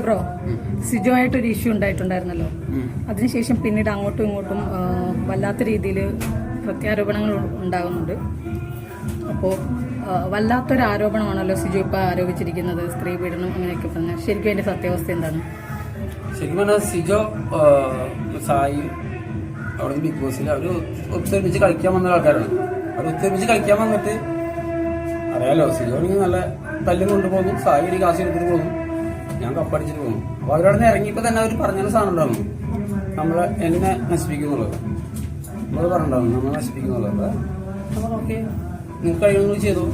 Bro Sijo ആയിട്ടൊരു issue ഉണ്ടായിട്ടുണ്ടായിരുന്നല്ലോ. അതിനുശേഷം പിന്നീട് അങ്ങോട്ടും ഇങ്ങോട്ടും വല്ലാത്ത രീതിയിൽ പ്രത്യാരോപണങ്ങൾ ഉണ്ടാകുന്നുണ്ട്. അപ്പോൾ വല്ലാത്തൊരു ആരോപണമാണല്ലോ സിജോ ഇപ്പോൾ ആരോപിച്ചിരിക്കുന്നത് സ്ത്രീ പീഡനം അങ്ങനെയൊക്കെ പറഞ്ഞാൽ. ശരിക്കും അതിന്റെ സത്യാവസ്ഥ എന്താണ്? ശരിക്കും പറഞ്ഞാൽ സിജോ സായി അവിടെ ബിഗ് ബോസിൽ അവർ ഒത്തൊരുമിച്ച് കളിക്കാൻ വന്ന ആൾക്കാരാണ്. അവർ ഒത്തൊരുമിച്ച് കളിക്കാൻ വന്നിട്ട് അറിയാലോ സിജോ ആണെങ്കിൽ നല്ല തല്ലും കൊണ്ടുപോകുന്നു സായി ഒരു കാശ് എടുത്തിട്ട് പോകുന്നു. ഞാൻ കപ്പടിച്ചിട്ട് പോകും അപ്പോൾ അവരവിടെ നിന്ന് ഇറങ്ങിയപ്പോൾ തന്നെ അവർ പറഞ്ഞ സാധനം ഉണ്ടായിരുന്നു നമ്മളെ എന്നെ നശിപ്പിക്കുന്നുള്ളത്? നമ്മൾ പറഞ്ഞിട്ടുണ്ടാവും നമ്മളെ നശിപ്പിക്കുന്നുള്ളത്. നമ്മൾ ഓക്കെ നിങ്ങൾക്ക് കഴിയുന്നത് ചെയ്തു.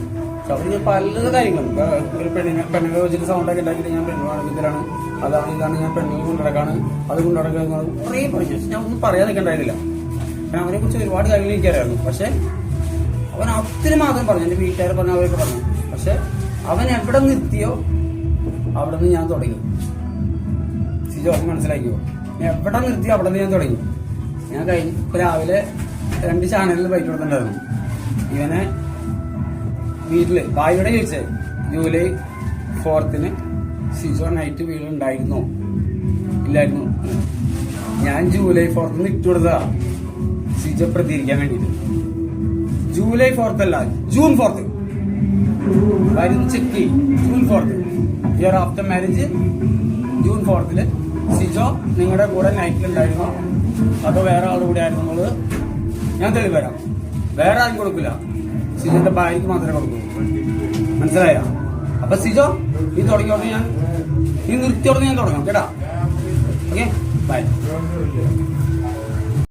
അവർ ഞാൻ പല കാര്യങ്ങളും ഒരു പെണ്ണിനെ പെണ്ണിനെ വെച്ചിട്ട് സൗണ്ടൊക്കെ ഉണ്ടാക്കിയിട്ട് ഞാൻ പെണ്ണുമാണ് ഇതിലാണ് അതാണ് ഇതാണ്. ഞാൻ പെണ്ണുങ്ങൾ കൊണ്ടുനടക്കാണ് അത് കൊണ്ടുനടക്കുന്നത് കുറേ പറഞ്ഞു ഞാൻ ഒന്നും പറയാൻ നിൽക്കണ്ടായിരുന്നില്ല. ഞാൻ അവനെ കുറിച്ച് ഒരുപാട് കാര്യങ്ങൾ എനിക്കറിയായിരുന്നു പക്ഷെ അവൻ ഒത്തിരി മാത്രം പറഞ്ഞു. എന്റെ വീട്ടുകാർ പറഞ്ഞു അവരൊക്കെ പറഞ്ഞു. പക്ഷെ അവൻ എവിടെ നിർത്തിയോ അവിടെ നിന്ന് ഞാൻ തുടങ്ങി. സിജോ മനസ്സിലാക്കിയോ എവിടെ നിർത്തി അവിടെ നിന്ന് ഞാൻ തുടങ്ങി. ഞാൻ കഴിഞ്ഞ രാവിലെ രണ്ട് ചാനലിൽ ബൈക്ക് കൊടുത്തിട്ടുണ്ടായിരുന്നു. ഇവനെ വീട്ടിൽ ഭാര്യയുടെ ചോദിച്ചേ ജൂലൈ ഫോർത്തിന് സിജോ നൈറ്റ് വീടുണ്ടായിരുന്നോ ഇല്ലായിരുന്നു. ഞാൻ ജൂലൈ ഫോർത്തിന് ഇട്ടു കൊടുത്തതാ. സിജോ പ്രതികരിക്കാൻ വേണ്ടിയിട്ട് ജൂലൈ ഫോർത്ത് അല്ല ജൂൺ ഫോർത്ത് കാര്യം check June fourth year after marriage June ഫോർത്തിൽ Sijo നിങ്ങളുടെ കൂടെ നൈറ്റിൽ ഉണ്ടായിരുന്നു. അതോ വേറെ ആളുടെ കൂടെ ആയിരുന്നു എന്നുള്ളത് ഞാൻ തെളിവ് വരാം വേറെ ആരും കൊടുക്കില്ല സിജോന്റെ ഭാര്യക്ക് മാത്രമേ കൊടുക്കൂ. മനസ്സിലായ? അപ്പൊ സിജോ നീ തുടങ്ങിയോടെ ഞാൻ നീ നിർത്തിയോടെ ഞാൻ തുടങ്ങാം. കേട്ടാ? Okay bye